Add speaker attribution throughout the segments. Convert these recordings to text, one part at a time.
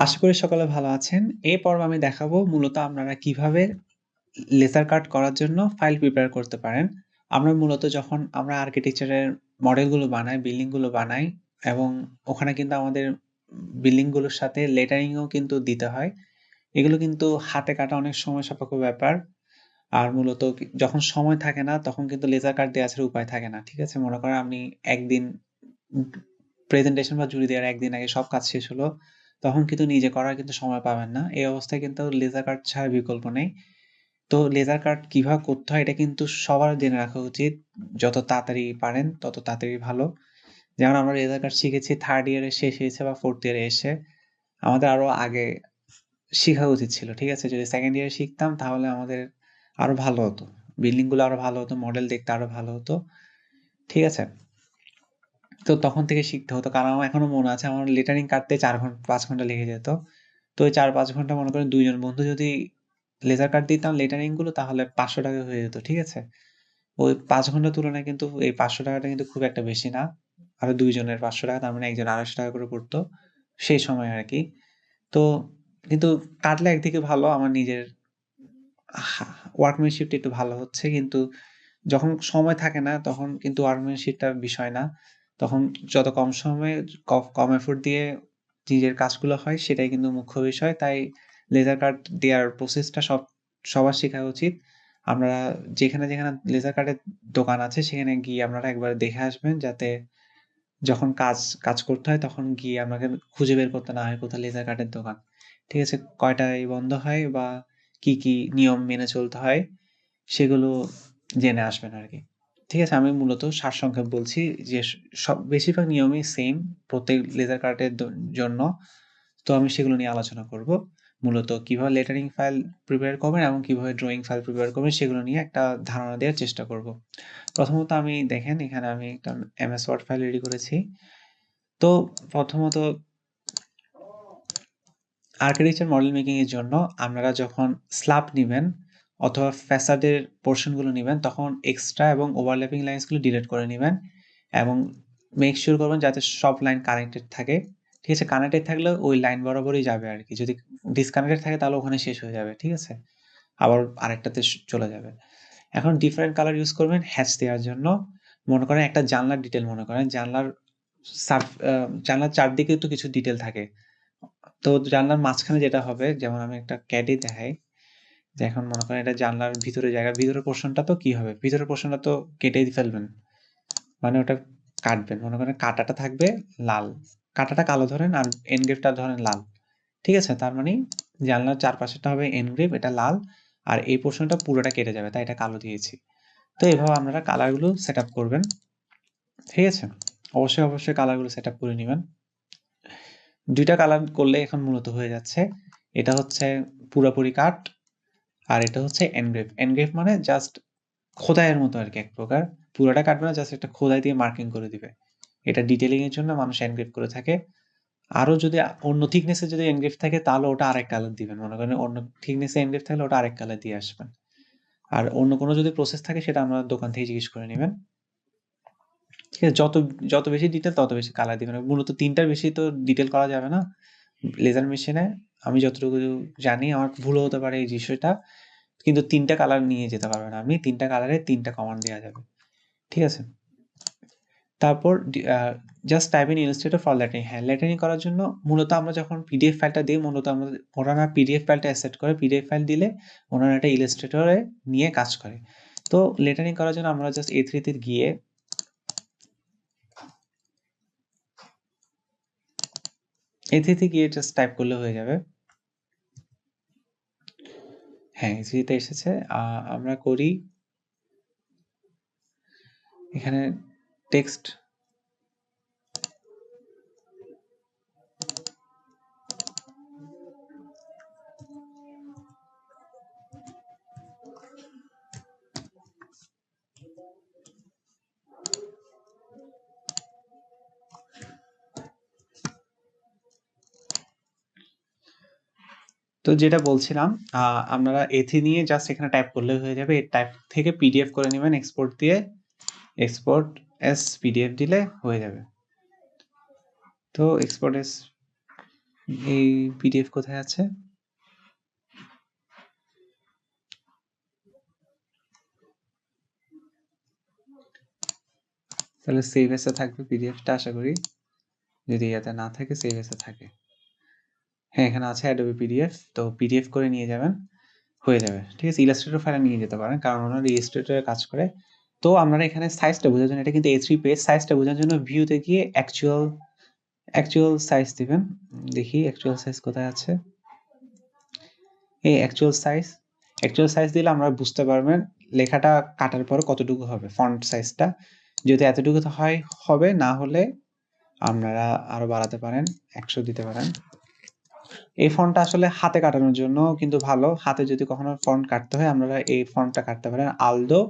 Speaker 1: আশা করি সকলে ভালো আছেন। এই পর্বে আমি দেখাবো মূলত আপনারা কীভাবে লেজার কাট করার জন্য ফাইল প্রিপেয়ার করতে পারেন। আমরা মূলত যখন আমরা আর্কিটেকচারের মডেলগুলো বানাই, বিল্ডিংগুলো বানাই এবং ওখানে কিন্তু আমাদের বিল্ডিংগুলোর সাথে লেটারিংও কিন্তু দিতে হয়। এগুলো কিন্তু হাতে কাটা অনেক সময় সাপেক্ষ ব্যাপার। আর মূলত যখন সময় থাকে না তখন কিন্তু লেজার কাট দেওয়া ছাড়া উপায় থাকে না। ঠিক আছে? মনে করেন আপনি একদিন প্রেজেন্টেশন বা জুড়ি দেওয়ার একদিন আগে সব কাজ শেষ হলো। তখন কিন্তু নিজে করার কিন্তু সময় পাবেন না। এই অবস্থায় কিন্তু লেজার কাট ছাড়া বিকল্প নেই। তো লেজার কাট কীভাবে করতে হয় এটা কিন্তু সবার জেনে রাখা উচিত। যত তাড়াতাড়ি পারেন তত তাড়াতাড়ি ভালো। যেমন আমরা লেজার কাট শিখেছি থার্ড ইয়ারে শেষ হয়েছে বা ফোর্থ ইয়ারে এসে। আমাদের আরও আগে শেখা উচিত ছিল। ঠিক আছে? যদি সেকেন্ড ইয়ারে শিখতাম তাহলে আমাদের আরও ভালো হতো। বিল্ডিংগুলো আরও ভালো হতো, মডেল দেখতে আরও ভালো হতো। ঠিক আছে? তো তখন থেকে শিখতে হতো। কারণ আমার এখনও মনে আছে, আমার লেটারিং কাটতে ৪ ঘণ্টা ৫ ঘণ্টা লেগে যেত। তো ওই ৪-৫ ঘণ্টা মনে করেন ২ জন বন্ধু যদি লেজার কাট দিতাম লেটারিংগুলো, তাহলে ৳৫০০ হয়ে যেত। ঠিক আছে? ওই ৫ ঘণ্টার তুলনায় কিন্তু এই ৳৫০০ টা কিন্তু খুব একটা বেশি না। আরও ২ জনের ৳৫০০ তার মানে একজন ৳২৫০ করে পড়তো। সেই সময় আর কি তো কিন্তু কাটলে একদিকে ভালো, আমার নিজের ওয়ার্কম্যানশিপটা একটু ভালো হচ্ছে। কিন্তু যখন সময় থাকে না, তখন কিন্তু ওয়ার্কম্যানশিপটা বিষয় না। তখন যত কম সময়ে ক কম এফোর্ট দিয়ে নিজের কাজগুলো হয় সেটাই কিন্তু মুখ্য বিষয়। তাই লেজার কাট দেওয়ার প্রসেসটা সব সবার শেখা উচিত। আমরা যেখানে, যেখানে লেজার কাটের দোকান আছে সেখানে গিয়ে আপনারা একবার দেখে আসবেন যাতে যখন কাজ, কাজ করতে হয় তখন গিয়ে আপনাকে খুঁজে বের করতে না হয় কোথায় লেজার কাটের দোকান। ঠিক আছে? কয়টায় বন্ধ হয় বা কি, কি নিয়ম মেনে চলতে হয় সেগুলো জেনে আসবেন আরকি। ঠিক আছে? আমি মূলত সারসংক্ষেপ বলছি যে সব, বেশিরভাগ নিয়মই সেম প্রত্যেক লেজার কার্ডের জন্য। তো আমি সেগুলো নিয়ে আলোচনা করব। মূলত কীভাবে লেটারিং ফাইল প্রিপেয়ার করবেন এবং কীভাবে ড্রয়িং ফাইল প্রিপেয়ার করবেন সেগুলো নিয়ে একটা ধারণা দেওয়ার চেষ্টা করব। প্রথমত আমি, দেখেন, এখানে আমি একটা এমএস ওয়ার্ড ফাইল রেডি করেছি। তো প্রথমত আর্কিটেকচার মডেল মেকিংয়ের জন্য আপনারা যখন স্ল্যাব নিবেন অথবা ফ্যাসাডের পোর্শনগুলো নেবেন, তখন এক্সট্রা এবং ওভারল্যাপিং লাইনসগুলো ডিলিট করে নেবেন এবং মেক সিউর করবেন যাতে সব লাইন কানেক্টেড থাকে। ঠিক আছে? কানেক্টেড থাকলে ওই লাইন বরাবরই যাবে আর কি যদি ডিসকানেক্টেড থাকে তাহলে ওখানে শেষ হয়ে যাবে। ঠিক আছে? আবার আরেকটাতে চলে যাবে। এখন ডিফারেন্ট কালার ইউজ করবেন হ্যাচ দেওয়ার জন্য। মনে করেন একটা জানলার ডিটেল মনে করেন জানলার সার্ফ জানলার চারদিকে তো কিছু ডিটেল থাকে। তো জানলার মাঝখানে যেটা হবে, যেমন আমি একটা ক্যাডে দেখাই। যে এখন মনে করেন এটা জানলার ভিতরের জায়গা। ভিতরের পোর্শনটা তো কি হবে? ভিতরের পোর্শনটা তো কেটেই ফেলবেন। মানে ওটা কাটবেন। মনে করেন কাটাটা থাকবে লাল। কাটাটা কালো ধরেন আর এনগ্রেভটা ধরেন লাল। ঠিক আছে? তার মানে জানলার চারপাশেরটা হবে এনগ্রেভ এটা লাল আর এই পোর্শনটা পুরোটা কেটে যাবে। তাই এটা কালো দিয়েছি। তো এভাবে আপনারা কালারগুলো সেট সেটআপ করবেন। ঠিক আছে? অবশ্যই, অবশ্যই কালারগুলো সেট সেটআপ করে নেবেন দুইটা কালার করলে এখন মূলত হয়ে যাচ্ছে। এটা হচ্ছে পুরাপুরি কাট আর এটা হচ্ছে এনগ্রেভ। এনগ্রেভ মানে জাস্ট খোদাইয়ের মতো আর কি এক প্রকার। পুরোটা কাটবে না জাস্ট একটা খোদাই দিয়ে মার্কিং করে দিবে। এটা ডিটেইলিং এর জন্য মানুষ এনগ্রেভ করে থাকে। আরও যদি অন্য থিকনেস যদি এনগ্রেভ থাকে তাহলে ওটা আরেক কালার দিবেন। মনে করেন অন্য থিকনেস এনগ্রেভ থাকলে ওটা আরেক কালার দিয়ে আসবেন। আর অন্য কোনো যদি প্রসেস থাকে সেটা আপনারা দোকান থেকে জিজ্ঞেস করে নেবেন ঠিক আছে? যত, যত বেশি ডিটেইল তত বেশি কালার দিবেন। মূলত তিনটার বেশি তো ডিটেল করা যাবে না। লেজার মেশিনে আমি যতটুকু জানি আমার ভুলও হতে পারে এই বিষয়টা। কিন্তু ৩ টা কালার নিয়ে যেতে পারবেন আপনি। ৩ টা কালারে ৩ টা কমান্ড দেয়া যাবে। ঠিক আছে? তারপর just type in Illustrator for lettering হ্যাঁ, লেটারিং করার জন্য মূলত আমরা যখন পিডিএফ ফাইলটা দিই মূলত আমাদের ওনারা পিডিএফ ফাইলটা অ্যাকসেপ্ট করে। পিডিএফ ফাইল দিলে ওনারা এটা ইলাস্ট্রেটরে নিয়ে কাজ করে। তো লেটারিং করার জন্য আমরা জাস্ট A3 তে গিয়ে A3 তে গিয়ে জাস্ট টাইপ করলে হয়ে যাবে। হ্যাঁ, A3 তে এসেছে। আমরা করি এখানে টেক্সট তো যেটা বলছিলাম আপনারা এথি নিয়ে জাস্ট এখানে টাইপ করলে হয়ে যাবে। এই টাইপ থেকে পিডিএফ করে নেবেন এক্সপোর্ট দিয়ে। এক্সপোর্ট এস পিডিএফ দিলে হয়ে যাবে। তো এক্সপোর্ট এস এই পিডিএফ কোথায় আছে? তাহলে সেভ এসে থাকবে পিডিএফটা আশা করি। যদি ইয়াতে না থাকে সেভ এসে থাকে। হ্যাঁ, এখানে আছে অ্যাডোবি পিডিএফ। তো পিডিএফ করে নিয়ে যাবেন, হয়ে যাবে। ঠিক আছে? ইলাস্ট্রেটর ফাইলে নিয়ে যেতে পারেন। কারণ ওনারা ইলাস্ট্রেটরে কাজ করে। তো আপনারা এখানে সাইজটা বোঝার জন্য এটা কিন্তু A3 পেজ। সাইজটা বোঝার জন্য ভিউতে গিয়ে অ্যাকচুয়াল অ্যাকচুয়াল সাইজ দিবেন। দেখি অ্যাকচুয়াল সাইজ কোথায় আছে? এই অ্যাকচুয়াল সাইজ, অ্যাকচুয়াল সাইজ দিলে আমরা বুঝতে পারবেন লেখাটা কাটার পরে কতটুকু হবে ফন্ট সাইজটা। যদি এতটুকু হয় হবে, না হলে আপনারা আরও বাড়াতে পারেন, ১০০ দিতে পারেন। এই ফন্টটা আসলে হাতে কাটানোর জন্য কিন্তু ভালো। হাতে যদি কখনো ফন্ট কাটতে হয় আপনারা এই ফন্টটা কাটতে পারেন। Aldo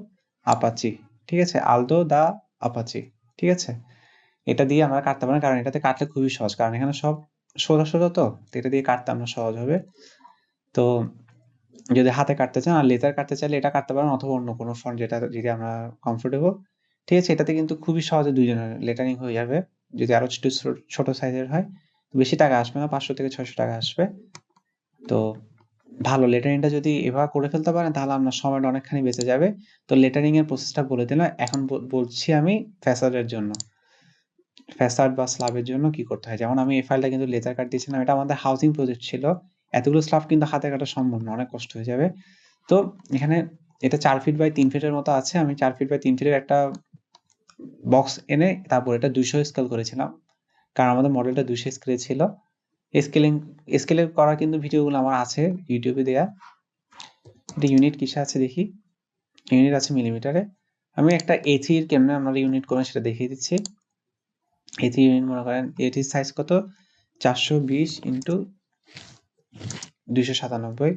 Speaker 1: Apache. ঠিক আছে? Aldo the Apache. ঠিক আছে? এটা দিয়ে আমরা কাটতে পারেন কারণ এটাতে কাটলে খুবই সহজ। কারণ এখানে সব সোজা, সোজা তো। এটা দিয়ে কাটতে আপনার সহজ হবে। তো যদি হাতে কাটতে চান আর লেজার কাটতে চাইলে এটা কাটতে পারেন অথবা অন্য কোনো ফন্ট যেটা যদি আমরা কমফোর্টেবল। ঠিক আছে? এটাতে কিন্তু খুবই সহজে দুইজনের লেটারিং হয়ে যাবে। যদি আরও ছোট সাইজের হয়। বেশি টাকা আসবে না। ৫০০ থেকে ৬০০ টাকা আসবে। তো ভালো লেটারিংটা যদি এভাবে করে ফেলতে পারেন, তাহলে আপনার সময়টা অনেকখানি বেঁচে যাবে। তো লেটারিং এর প্রসেসটা বলে দিলাম। এখন বলছি আমি ফ্যাসাডের জন্য। ফ্যাসাড বা স্ল্যাবের জন্য কি করতে হয়? যেমন আমি এই ফাইলটা কিন্তু লেজার কাট দিয়েছিলাম। এটা আমাদের হাউজিং প্রজেক্ট ছিল। এতগুলো স্ল্যাব কিন্তু হাতে কাটা সম্ভব না। অনেক কষ্ট হয়ে যাবে। তো এখানে এটা চার ফিট বাই ৩ ফিটের মতো আছে। আমি চার ফিট বাই ৩ ফিটের একটা বক্স এনে তারপর এটা ২০০ স্কেল করেছিলাম। কারণ আমাদের মডেলটা দুশো স্কেলে ছিল। স্কেলিং স্কেলের করা কিন্তু ভিডিওগুলো আমার আছে ইউটিউবে দেয়া। এটা ইউনিট কিসে আছে দেখি? ইউনিট আছে মিলিমিটারে। আমি একটা A3 এর কেমনে আপনারা ইউনিট করবেন সেটা দেখিয়ে দিচ্ছি। A3 ইউনিট মনে করেন A3 সাইজ কত? ৪২০ ইন্টু ২৯৭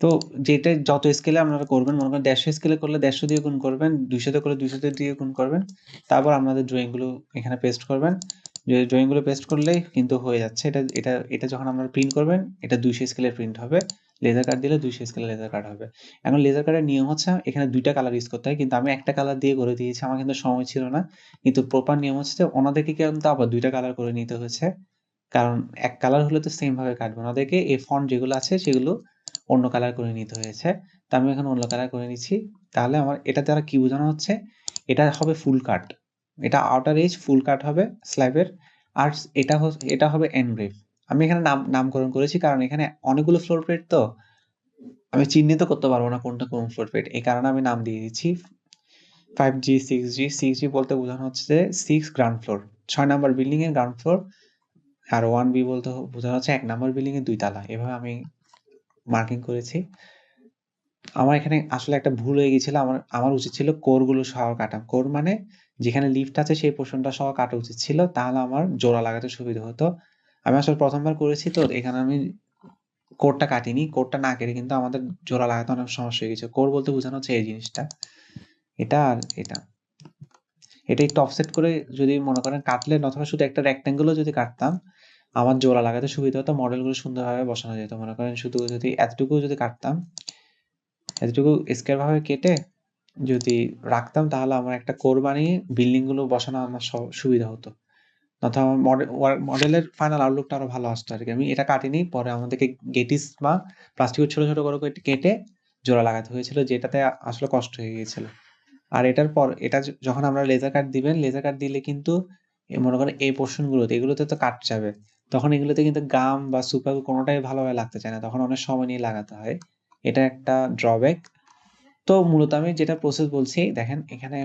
Speaker 1: তো যেটা যত স্কেলে আপনারা করবেন মনে করেন ১৫০ স্কেলে করলে ১৫০ দিয়ে গুণ করবেন, ২০০ তে করলে ২০০ দিয়ে গুণ করবেন। তারপর আপনাদের ড্রয়িংগুলো এখানে পেস্ট করবেন। ড্রয়িংগুলো পেস্ট করলেই কিন্তু হয়ে যাচ্ছে। এটা এটা এটা যখন আপনারা প্রিন্ট করবেন এটা ২০০ স্কেলের প্রিন্ট হবে। লেজার কাট দিলে ২০০ স্কেলের লেজার কাট হবে। এখন লেজার কাটের নিয়ম হচ্ছে এখানে দুইটা কালার ইউজ করতে হয়। কিন্তু আমি একটা কালার দিয়ে করে দিয়েছি। আমার কিন্তু সময় ছিল না। কিন্তু প্রপার নিয়ম হচ্ছে ওনাদেরকে কিন্তু আবার দুইটা কালার করে নিতে হয়েছে। কারণ এক কালার হলে তো সেম ভাবে কাটবে। ওনাদেরকে এই ফন্ট যেগুলো আছে সেগুলো অন্য কালার করে নিতে হয়েছে। তা আমি এখন অন্য কালার করে নিচ্ছি। তাহলে আমার এটা দ্বারা কি বোঝানো হচ্ছে? এটা হবে ফুল কাট। এটা আউটার এজ ফুল কাট হবে স্ল্যাবের। আর এটা এটা হবে এনগ্রেভ। আমি এখানে নাম নামকরণ করেছি কারণ এখানে অনেকগুলো ফ্লোর প্লেট তো। আমি চিহ্নিত করতে পারব না কোনটা কোন ফ্লোর প্লেট। এই কারণে আমি নাম দিয়ে দিচ্ছি। 5G, 6G, 6G বলতে বোঝানো হচ্ছে যে সিক্স গ্রাউন্ড ফ্লোর। ছয় নাম্বার বিল্ডিং এর গ্রাউন্ড ফ্লোর। আর ওয়ান বি বলতে বোঝানো হচ্ছে এক নাম্বার বিল্ডিং এর ২ তালা। এভাবে আমি মার্কিং করেছি। আমার এখানে আসলে একটা ভুল হয়ে গিয়েছিল। আমার আমার উচিত ছিল কোরগুলো সহ কাটা। কোর মানে যেখানে লিফট আছে সেই পোরশনটা সহ কাটা উচিত ছিল। তাহলে আমার জোড়া লাগাতে সুবিধা হতো। আমি আসলে প্রথমবার করেছি তো, এখানে আমি কোরটা কাটিনি। কোরটা না কেটে কিন্তু আমাদের জোড়া লাগাতে অনেক সমস্যা হয়ে গেছে। কোর বলতে বোঝানো হচ্ছে এই জিনিসটা। এটা আর এটা। এটা একটু অফসেট করে যদি মনে করেন কাটলেন, অথবা শুধু একটা রেক্টেঙ্গেলও যদি কাটতাম আমার জোড়া লাগাতে সুবিধা হতো। মডেলগুলো সুন্দরভাবে বসানো যেত। মনে করেন শুধু যদি এতটুকুও যদি কাটতাম, এতটুকু স্কয়ার ভাবে কেটে যদি রাখতাম তাহলে আমার একটা কোর বানিয়ে বিল্ডিংগুলো বসানো আমার সুবিধা হতো। অথবা আমার মডে ওয়ার মডেলের ফাইনাল আউটলুকটা আরও ভালো আসতো আরকি। আমি এটা কাটিনি। পরে আমাদেরকে গেটিস বা প্লাস্টিকের ছোট, ছোট করে কেটে জোড়া লাগাতে হয়েছিল যেটাতে আসলে কষ্ট হয়ে গিয়েছিল। আর এটার পর এটা যখন আমরা লেজার কাট দিবেন, লেজার কাট দিলে কিন্তু মনে করেন এই পোরশন গুলোতে এগুলোতে তো কাট যাবে। তখন এগুলোতে কিন্তু গাম বা সুপার কোনোটাই ভালোভাবে লাগতে চায় না। তখন অনেক সময় নিয়ে লাগাতে হয়। এটা একটা ড্রব্যাক। তো মূলত আমি যেটা প্রসেস বলছি দেখেন এখানে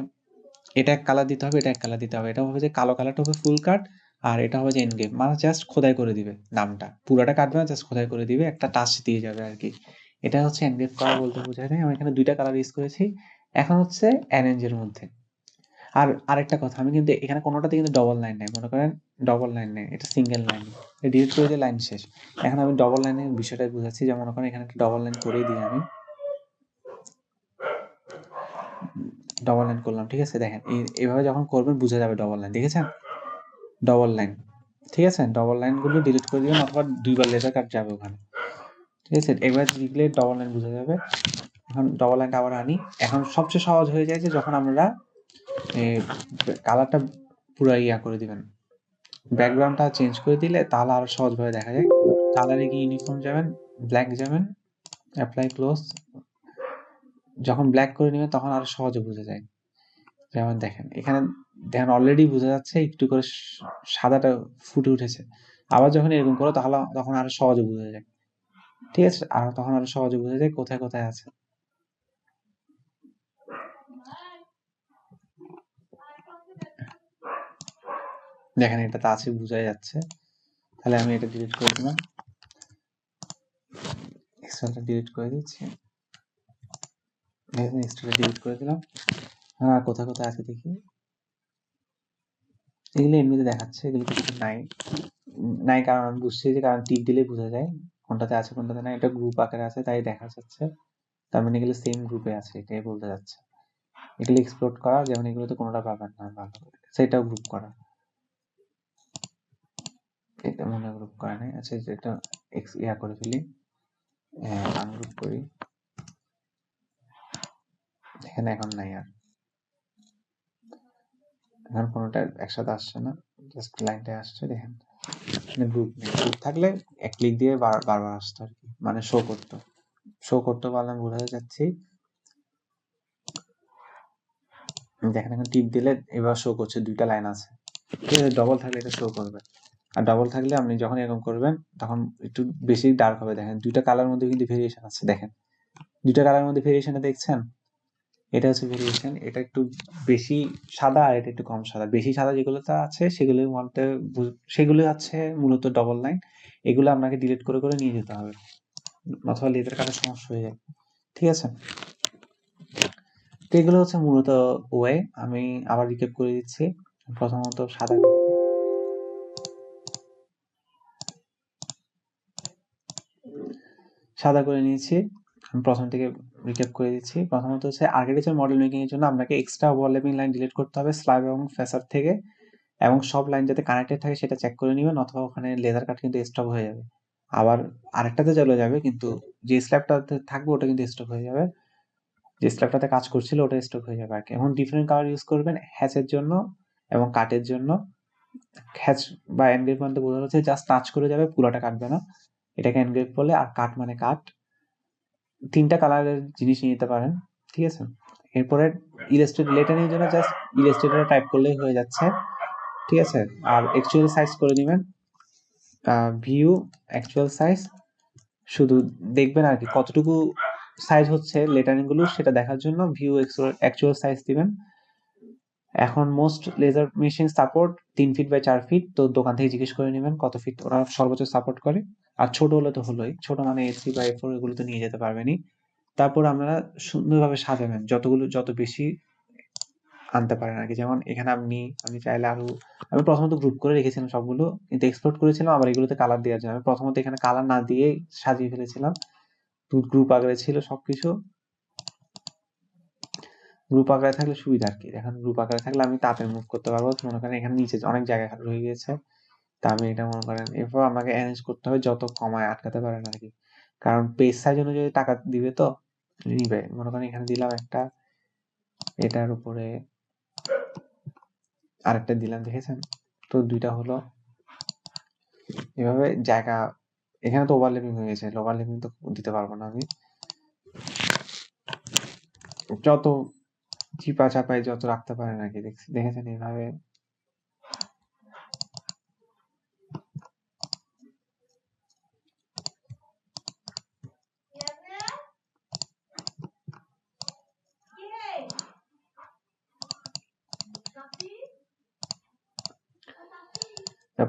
Speaker 1: এটা এক কালার দিতে হবে, এটা এক কালার দিতে হবে। এটা হবে যে কালো কালারটা হবে ফুল কাট আর এটা হবে যে এন্ডগেম। মানে জাস্ট খোদাই করে দিবে নামটা। পুরোটা কাটবে না জাস্ট খোদাই করে দিবে। একটা টাচ দিয়ে যাবে আর কি এটা হচ্ছে এনগ্রেভ করা বলতে বোঝায়। আমি এখানে দুইটা কালার ইউজ করেছি। এখন হচ্ছে অ্যারেঞ্জ এর মধ্যে। আর আরেকটা কথা, আমি কিন্তু এখানে কোনটাতে কিন্তু ডবল লাইন নাই। মনে করেন ডবল লাইন নেই। এটা সিঙ্গেল লাইন। ডিলিট করে দিয়ে লাইন শেষ। এখন আমি ডবল লাইনের বিষয়টা বুঝাচ্ছি যে মনে করেন এখানে একটা ডবল লাইন করেই দিই আমি। ডবল লাইন করলাম। ঠিক আছে? দেখেন, এই, এভাবে যখন করবেন বুঝা যাবে ডবল লাইন। দেখেছেন? Double line. ঠিক আছে? ডবল লাইনগুলো ডিলিট করে দিবেন, অথবা ২ বার লেজার কাট যাবে ওখানে। ঠিক আছে এবার লিখলে ডবল লাইন বোঝা যাবে এখন ডবল লাইনটা আবার আনি এখন সবচেয়ে সহজ হয়ে যায় যে যখন আমরা কালারটা পুরো ইয়া করে দিবেন। ব্যাকগ্রাউন্ডটা চেঞ্জ করে দিলে তাহলে আরও সহজভাবে দেখা যায়। কালারে গিয়ে ইউনিফর্ম যাবেন ব্ল্যাক যাবেন অ্যাপ্লাই ক্লোজ যখন ব্ল্যাক করে নেবেন তখন আরও সহজে বোঝা যায়। যেমন দেখেন, এখানে দেখেন অলরেডি বোঝা যাচ্ছে একটু করে সাদাটা ফুটে উঠেছে। আবার যখন এরকম করো তাহলে তখন আরও সহজে বোঝা যায়। ঠিক আছে? আর তখন আরও সহজে বোঝা যায় কোথায় কোথায় আছে। দেখেন এটাতে আছে বোঝাই যাচ্ছে। তাহলে আমি এটা ডিলিট করে দিলাম। এক্সেলটা ডিলিট করে দিচ্ছি। এক্সেলটা ডিলিট করে দিলাম। হ্যাঁ কোথায় কোথায় আছে দেখি। এগুলো এমনিতে দেখাচ্ছে, এগুলো কিছু নাই। নাই কারণ আমি বুঝছি যে, কারণ টিক দিলে বোঝা যায় কোনটাতে আছে, কোনটাতে নাই। এটা গ্রুপ আকারে আছে, তাই দেখা যাচ্ছে। তার মানে এগুলো সেম গ্রুপে আছে, এটাই বলতে যাচ্ছে। এগুলো এক্সপ্লোর করা, যেমন এগুলোতে কোনোটা পাবেন না, ভালো সেটাও গ্রুপ করা। এটা মনে গ্রুপ করা নেই আচ্ছা এটা এক্স ইয়া করে ফেলি আনগ্রুপ করি। এখানে এখন নাই আর। এখন কোনোটা একসাথে আসছে না। জাস্ট লাইনটা আসছে, দেখেন। গ্রুপ নেই। গ্রুপ থাকলে এক ক্লিক দিয়ে বারবার আসতো আর কি। মানে শো করতো। শো করতে পারলে বোঝাতে যাচ্ছি। দেখেন, এখন টিপ দিলে এবার শো করছে, দুইটা লাইন আছে। ঠিক আছে ডবল থাকলে এটা শো করবে। আর ডাবল থাকলে আপনি যখন এরকম করবেন, তখন একটু বেশি ডার্ক হবে। দেখেন, দুইটা কালার মধ্যে কিন্তু ভেরিয়েশন আছে। দেখেন, দুইটা কালার মধ্যে ভেরিয়েশনটা দেখছেন? এটা হচ্ছে ভেরিয়েশন এটা একটু বেশি সাদা আর এটা একটু কম সাদা। বেশি সাদা যেগুলোতে আছে সেগুলোর মধ্যে সেগুলো আছে মূলত ডবল লাইন এগুলো আপনাকে ডিলিট করে করে নিয়ে যেতে হবে। অথবা লেজার কাটার সমস্যা হয়ে যায় ঠিক আছে? তো এগুলো হচ্ছে মূলত ওয়ে আমি আবার রিকেপ করে দিচ্ছি। প্রথমত সাদা। সাদা করে নিয়েছি। আমি প্রথম থেকে রিক্যাপ করে দিচ্ছি। প্রথমত হচ্ছে আর্কিটেকচার মডেল মেকিং এর জন্য আপনাকে এক্সট্রা ওয়ারল্যাপিং লাইন ডিলিট করতে হবে স্ল্যাব এবং ফেসার থেকে এবং সব লাইন যাতে কানেক্টেড থাকে সেটা চেক করে নেবেন অথবা ওখানে লেদার কাট কিন্তু স্টপ হয়ে যাবে। আবার আরেকটাতে চলে যাবে কিন্তু যে স্ল্যাবটাতে থাকবে ওটা কিন্তু স্টপ হয়ে যাবে। যে স্ল্যাবটাতে কাজ করছিল ওটা স্টপ হয়ে যাবে। আর কি। এখন ডিফারেন্ট কালার ইউজ করবেন হ্যাচের জন্য এবং কাটের জন্য। হ্যাচ বা এনগ্রেভ মানে বোঝানো হচ্ছে জাস্ট টাচ করে যাবে, পুরোটা কাটবে না। এটাকে এনগ্রেভ বলে আর কাট মানে কাট। তিনটা কালারের জিনিস নিয়ে নিতে পারেন, ঠিক আছে? এরপরে ইলাস্ট্রেট লেটারিং জন্য জাস্ট ইলাস্ট্রেটর টাইপ করলেই হয়ে যাচ্ছে, ঠিক আছে? আর অ্যাকচুয়াল সাইজ করে নেবেন। ভিউ অ্যাকচুয়াল সাইজ শুধু দেখবেন আর কি কতটুকু সাইজ হচ্ছে লেটারিংগুলো, সেটা দেখার জন্য ভিউ অ্যাকচুয়াল সাইজ দিবেন। এখন মোস্ট লেজার মেশিন সাপোর্ট তিন ফিট বাই চার ফিট তো দোকান থেকে জিজ্ঞেস করে নেবেন কত ফিট ওরা সর্বোচ্চ সাপোর্ট করে। আর ছোট হলে তো হলোই। ছোট মানে এসি বা এফোর এগুলো তো নিয়ে যেতে পারবেনই। তারপর আমরা সুন্দরভাবে সাজাবেন, যতগুলো, যত বেশি আনতে পারেন আর কি যেমন এখানে আপনি আমি চাইলে আরও, আমি প্রথমত গ্রুপ করে রেখেছিলাম সবগুলো, কিন্তু এক্সপোর্ট করেছিলাম, আবার এগুলোতে কালার দেওয়ার জন্য। আমি প্রথমত এখানে কালার না দিয়ে সাজিয়ে ফেলেছিলাম। গ্রুপ আকারে ছিল সবকিছু। গ্রুপ আকারে থাকলে সুবিধা আর কি এখন গ্রুপ আকারে থাকলে আমি তাতে মুভ করতে পারব। মনে করেন এখানে নিচে অনেক জায়গা রয়ে গেছে। তা আমি এটা মনে করেন। এরপর আমাকে অ্যারেঞ্জ করতে হবে যত কমায় আটকাতে পারেন আর কি কারণ পেজ সাইজ অনুযায়ী টাকা দিবে তো নিবে। মনে করেন এখানে দিলাম একটা, এটার উপরে আরেকটা দিলাম, দেখেছেন? তো দুইটা হলো। এভাবে জায়গা, এখানে তো ওভারলেপিং হয়ে গেছে। ওভারলেপিং তো দিতে পারব না আমি। যত চিপা চাপাই যত রাখতে পারেন আর কি দেখেছেন এইভাবে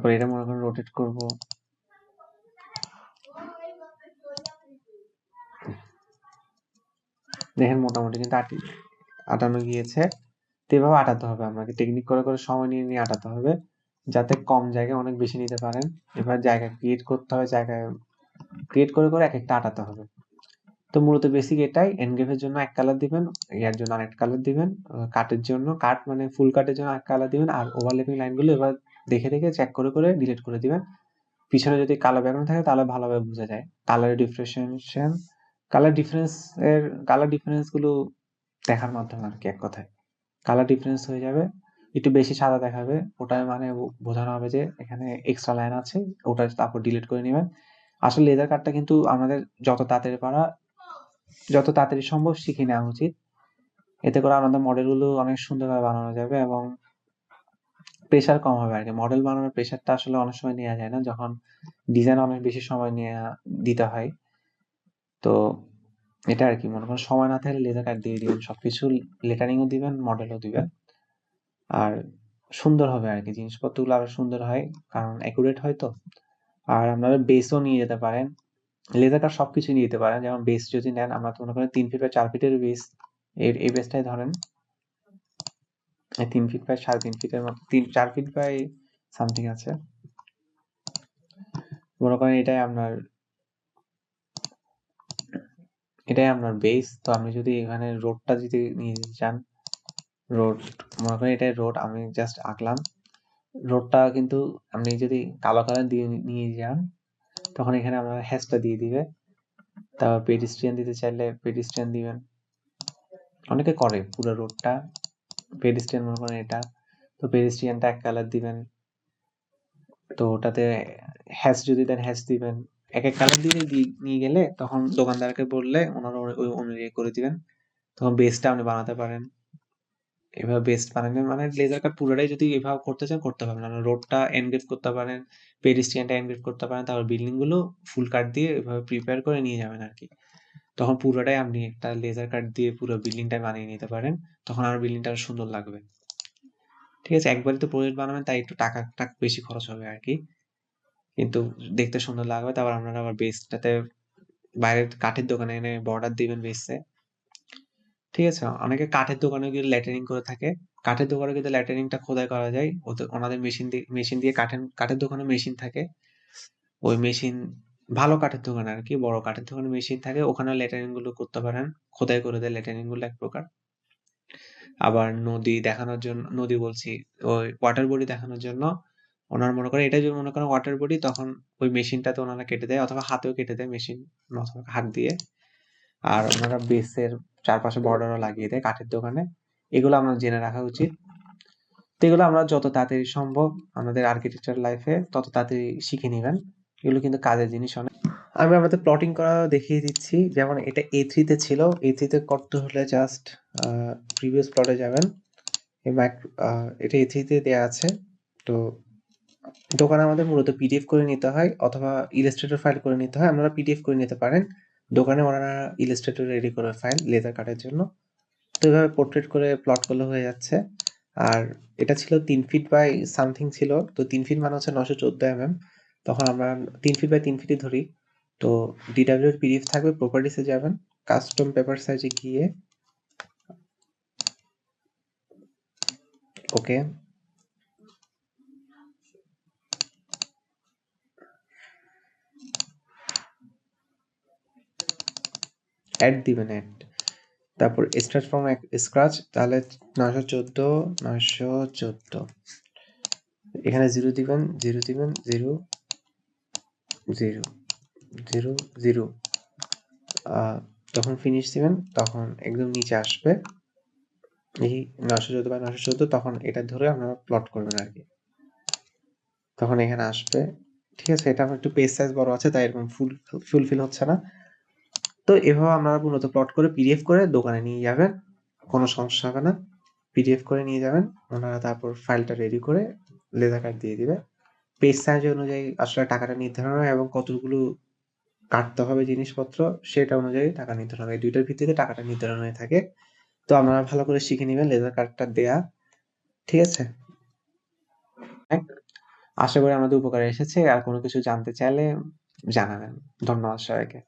Speaker 1: তারপর এটা মনে করেন রোটেট করব। দেখেন মোটামুটি কিন্তু আটি, আটানো গিয়েছে। তো এভাবে আটাতে হবে আপনাকে টেকনিক করে করে সময় নিয়ে নিয়ে আটাতে হবে। যাতে কম জায়গায় অনেক বেশি নিতে পারেন। এবার জায়গা ক্রিয়েট করতে হবে জায়গায় ক্রিয়েট করে করে এক একটা আটাতে হবে। তো মূলত বেসিক এটাই। এনগ্রেভের জন্য এক কালার দিবেন, ইয়ার জন্য আরেক কালার দিবেন কাটের জন্য কাট মানে ফুল কাটের জন্য এক কালার দিবেন, আর ওভারলেপিং লাইনগুলো এবার দেখে দেখে চেক করে করে ডিলিট করে দিবেন। পিছনে যদি কালো ব্যাকগ্রাউন্ড থাকে তাহলে ভালোভাবে বোঝা যায়। কালার ডিফারেন্সিয়েশন কালার ডিফারেন্স এর কালার ডিফারেন্সগুলো দেখার মাধ্যমে আর কি এক কথায়। কালার ডিফারেন্স হয়ে যাবে। একটু বেশি সাদা দেখাবে। ওটার মানে বোঝানো হবে যে এখানে এক্সট্রা লাইন আছে ওটা তারপর ডিলিট করে নেবেন। আসলে লেজার কাটটা কিন্তু আমাদের যত তাড়াতাড়ি পারা, যত তাড়াতাড়ি সম্ভব শিখে নেওয়া উচিত। এতে করে আমাদের মডেলগুলো অনেক সুন্দরভাবে বানানো যাবে এবং প্রেশার কম হবে আর কি মডেল বানানোর প্রেশারটা আসলে অনেক সময় নেওয়া যায় না, যখন ডিজাইন অনেক বেশি সময় নিয়ে দিতে হয়। তো এটা আর কি মনে করেন, সময় না থাকলে লেজার কাট দিয়ে দিবেন, সবকিছু লেটারিংও দিবেন মডেলও দিবেন। আর সুন্দর হবে আর কি জিনিসপত্রগুলো আরও সুন্দর হয়, কারণ অ্যাকুরেট হয় তো। আর আপনারা বেসও নিয়ে যেতে পারেন। লেজার কাট সবকিছু নিয়ে যেতে পারেন, যেমন বেস যদি নেন, আমরা তো মনে করেন তিন ফিট বা চার ফিটের বেস এই বেসটাই ধরেন। তিন ফিট বাই সাড়ে তিন ফিটের মতো, তিন, চার ফিট বাই সামথিং আছে। মনে করেন এটাই আপনার এটাই আপনার বেস তো আপনি যদি এখানে রোডটা যদি নিয়ে যান রোড মনে করেন এটাই রোড আমি জাস্ট আঁকলাম। রোডটা কিন্তু আপনি যদি কালো কালার দিয়ে নিয়ে যান, তখন এখানে আপনার হ্যাশটা দিয়ে দিবে। তারপর পেডিস্ট্রিয়ান দিতে চাইলে পেডিস্ট্রিয়ান দিবেন। অনেকে করে পুরো রোডটা পেডিস্ট্রিয়ান মনে করেন এটা। তো পেডিস্ট্রিয়ানটা এক কালার দিবেন। তো ওটাতে হ্যাশ যদি দেন হ্যাশ দিবেন। এক এক কালার দিয়ে নিয়ে গেলে তখন দোকানদারকে বললে ওনারা ওই অনুযায়ী করে দিবেন। তখন বেসটা আপনি বানাতে পারেন। এভাবে বেস্ট বানাবেন। মানে লেজার কাট পুরোটাই যদি এভাবে করতে চান, করতে পারবেন। মানে রোডটা এনগ্রেভ করতে পারেন পেডিস্ট্রিয়ানটা এনগ্রেভ করতে পারেন, তারপর বিল্ডিংগুলো ফুল কাট দিয়ে এভাবে প্রিপেয়ার করে নিয়ে যাবেন আর কি। তখন পুরোটাই আপনি একটা লেজার কাট দিয়ে পুরো বিল্ডিংটা বানিয়ে নিতে পারেন, তখন আর বিল্ডিংটা সুন্দর লাগবে। ঠিক আছে, একবারই তো প্রজেক্ট বানাবেন, তাই একটু টাকা টাকা বেশি খরচ হবে আর কি। কিন্তু দেখতে সুন্দর লাগবে, তারপর আপনারা আবার বেসটাতে বাইরের কাঠের দোকানে এনে বর্ডার দিবেন বেসে ঠিক আছে, অনেকে কাঠের দোকানে গিয়ে ল্যাটারিং করে থাকে। কাঠের দোকানে কিন্তু ল্যাটারিংটা খোদাই করা যায়। ওদের ওনাদের মেশিন দিয়ে মেশিন দিয়ে কাঠের কাঠের দোকানে মেশিন থাকে। ওই মেশিন ভালো কাঠের দোকানে আর কি বড় কাঠের দোকানে মেশিন থাকে, ওখানে লেটারিংগুলো করতে পারেন, খোদাই করে দেয় লেটারিংগুলো এক প্রকার। আবার নদী দেখানোর জন্য, নদী বলছি, ওই ওয়াটার বডি দেখানোর জন্য ওনার মনে করে এটা যদি মনে করেন ওয়াটার বডি তখন ওই মেশিনটাতে ওনারা কেটে দেয়, অথবা হাতেও কেটে দেয় মেশিন অথবা হাত দিয়ে। আর ওনারা বেসের চারপাশে বর্ডারও লাগিয়ে দেয় কাঠের দোকানে। এগুলো আমরা জেনে রাখা উচিত। তো এগুলো আমরা যত তাড়াতাড়ি সম্ভব আমাদের আর্কিটেকচার লাইফে তত তাড়াতাড়ি শিখে নেবেন। এগুলো কিন্তু কাজের জিনিস অনেক। আমি আমাদের প্লটিং করা দেখিয়ে দিচ্ছি, যেমন এটা এ থ্রিতে ছিল। এ থ্রিতে করতে হলে জাস্ট প্রিভিয়াস প্লটে যাবেন। এই এটা এ থ্রিতে দেওয়া আছে। তো দোকানে আমাদের মূলত পিডিএফ করে নিতে হয় অথবা ইলাস্ট্রেটর ফাইল করে নিতে হয়। আপনারা পিডিএফ করে নিতে পারেন। দোকানে ওনারা ইলাস্ট্রেটর রেডি করে ফাইল লেজার কাটের জন্য। তো এভাবে পোর্ট্রেট করে প্লট করলে হয়ে যাচ্ছে। আর এটা ছিল তিন ফিট বাই সামথিং ছিল। তো তিন ফিট মানে হচ্ছে নশো চোদ্দ এম এম তখন আমরা তিন ফিট বাই তিন ফিটই ধরি। তো ডিডাব্লিউ পিডিএফ থাকবে প্রপার্টিসে যাবেন। কাস্টম পেপার সাইজে গিয়ে। ওকে অ্যাড দিবেন অ্যাড তারপর স্টার্ট ফ্রম স্ক্রাচ তাহলে নয়শো চোদ্দ নয়শো চোদ্দ। এখানে জিরো দিবেন জিরো দিবেন জিরো জিরো জিরো জিরো যখন ফিনিশ দিবেন, তখন একদম নিচে আসবে। এই নশো চোদ্দ বা নশো চোদ্দ, তখন এটা ধরে আপনারা প্লট করবেন আর কি। তখন এখানে আসবে। ঠিক আছে, এটা আমার একটু পেজ সাইজ বড় আছে, তাই এরকম ফুল ফুলফিল হচ্ছে না। তো এভাবে আপনারা মূলত প্লট করে পিডিএফ করে দোকানে নিয়ে যাবেন, কোনো সমস্যা হবে না। পিডিএফ করে নিয়ে যাবেন, ওনারা তারপর ফাইলটা রেডি করে লেজার কার্ড দিয়ে দিবে। পেজ সাইজ অনুযায়ী আসলে টাকাটা নির্ধারণ হয় এবং কতগুলো কাটতে হবে জিনিসপত্র সেটা অনুযায়ী টাকা নির্ধারণ হয়। দুইটার ভিত্তিতে টাকাটা নির্ধারণ হয়ে থাকে। তো আপনারা ভালো করে শিখে নেবেন লেজার কার্ডটা দেয়া। ঠিক আছে? আশা করি আমাদের উপকারে এসেছে। আর কোনো কিছু জানতে চাইলে জানাবেন। ধন্যবাদ সবাইকে।